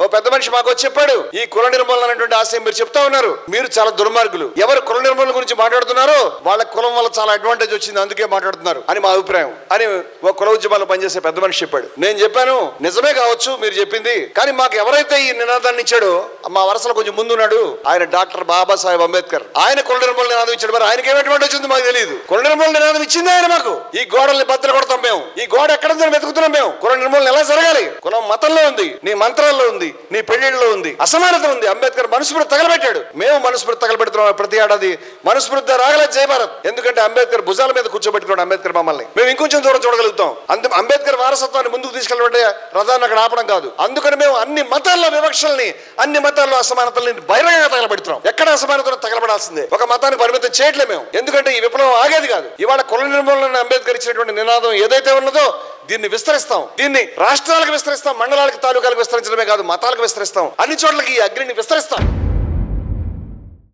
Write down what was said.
ఓ పెద్ద మనిషి మాకు వచ్చి చెప్పాడు ఈ కుల నిర్మూలన అనేటువంటి ఆశయం మీరు చెప్తా ఉన్నారు. మీరు చాలా దుర్మార్గులు. ఎవరు కుల నిర్మూలన గురించి మాట్లాడుతున్నారో వాళ్ళ కులం వల్ల చాలా అడ్వాంటేజ్ వచ్చింది అందుకే మాట్లాడుతున్నారు అని మా అభిప్రాయం. అని ఓ కుల ఉద్యమాలు పనిచేసే పెద్ద మనిషి చెప్పాడు. నేను చెప్పాను నిజమే కావచ్చు మీరు చెప్పింది కానీ మాకు ఎవరైతే ఈ నినాదాన్ని ఇచ్చాడో మా వరుసలో కొంచెం ముందున్నాడు ఆయన డాక్టర్ బాబాసాహెబ్ అంబేద్కర్. ఆయన కుల నిర్మూలన నినాదం ఇచ్చాడు మరి ఆయనకి ఏమైనటువంటి వచ్చింది మాకు తెలియదు కుల నిర్మూలన నినాదం ఇచ్చింది ఆయన మాకు. ఈ గోడల్ని బద్దలు కొడతాం మేము. ఈ గోడ ఎక్కడ వెతుకుతున్నాం మేము. కుల నిర్మూలన ఎలా జరగాలి? కులం మతంలో ఉంది నీ మంత్రాల్లో ఉంది. నీ పెళ్ళిళ్ళలో ఉంది. అసమానత ఉంది. అంబేద్కర్ మనుస్మృతి తగలబెట్టాడు. మేము మనుస్మృతి తగలబెడుతున్నాం ప్రతి ఏడాది. మనుస్మృతి రాగల జయభారత్ ఎందుకంటే అంబేద్కర్ భుజాల మీద కూర్చోబెట్టుకున్నాడు అంబేద్కర్ మమ్మల్ని. మేము ఇంకొంచెం దూరం చూడగలుగుతాం. అందు అంబేద్కర్ వారసత్వాన్ని ముందుకు తీసుకెళ్ళమంటే రథాన్ని అక్కడ ఆపడం కాదు. అందుకని మేము అన్ని మతాల్లో వివక్షల్ని అన్ని మతాల్లో అసమానతల్ని బహిరంగంగా తగలబెడుతున్నాం. ఎక్కడ అసమానతలు తగలబడాల్సిందే? ఒక మతాన్ని పరిమితం చేయట్లే మేము. ఎందుకంటే ఈ విప్లవం ఆగేది కాదు. ఇవాళ కుల నిర్మూలన అంబేద్కర్ ఇచ్చినటువంటి నినాదం ఏదైతే ఉన్నదో దీన్ని విస్తరిస్తాం. దీన్ని రాష్ట్రాలకు విస్తరిస్తాం మండలాలకు తాలూకాలకు విస్తరించడమే కాదు మతాలకు విస్తరిస్తాం. అన్ని చోట్లకి ఈ అగ్నిని విస్తరిస్తాం.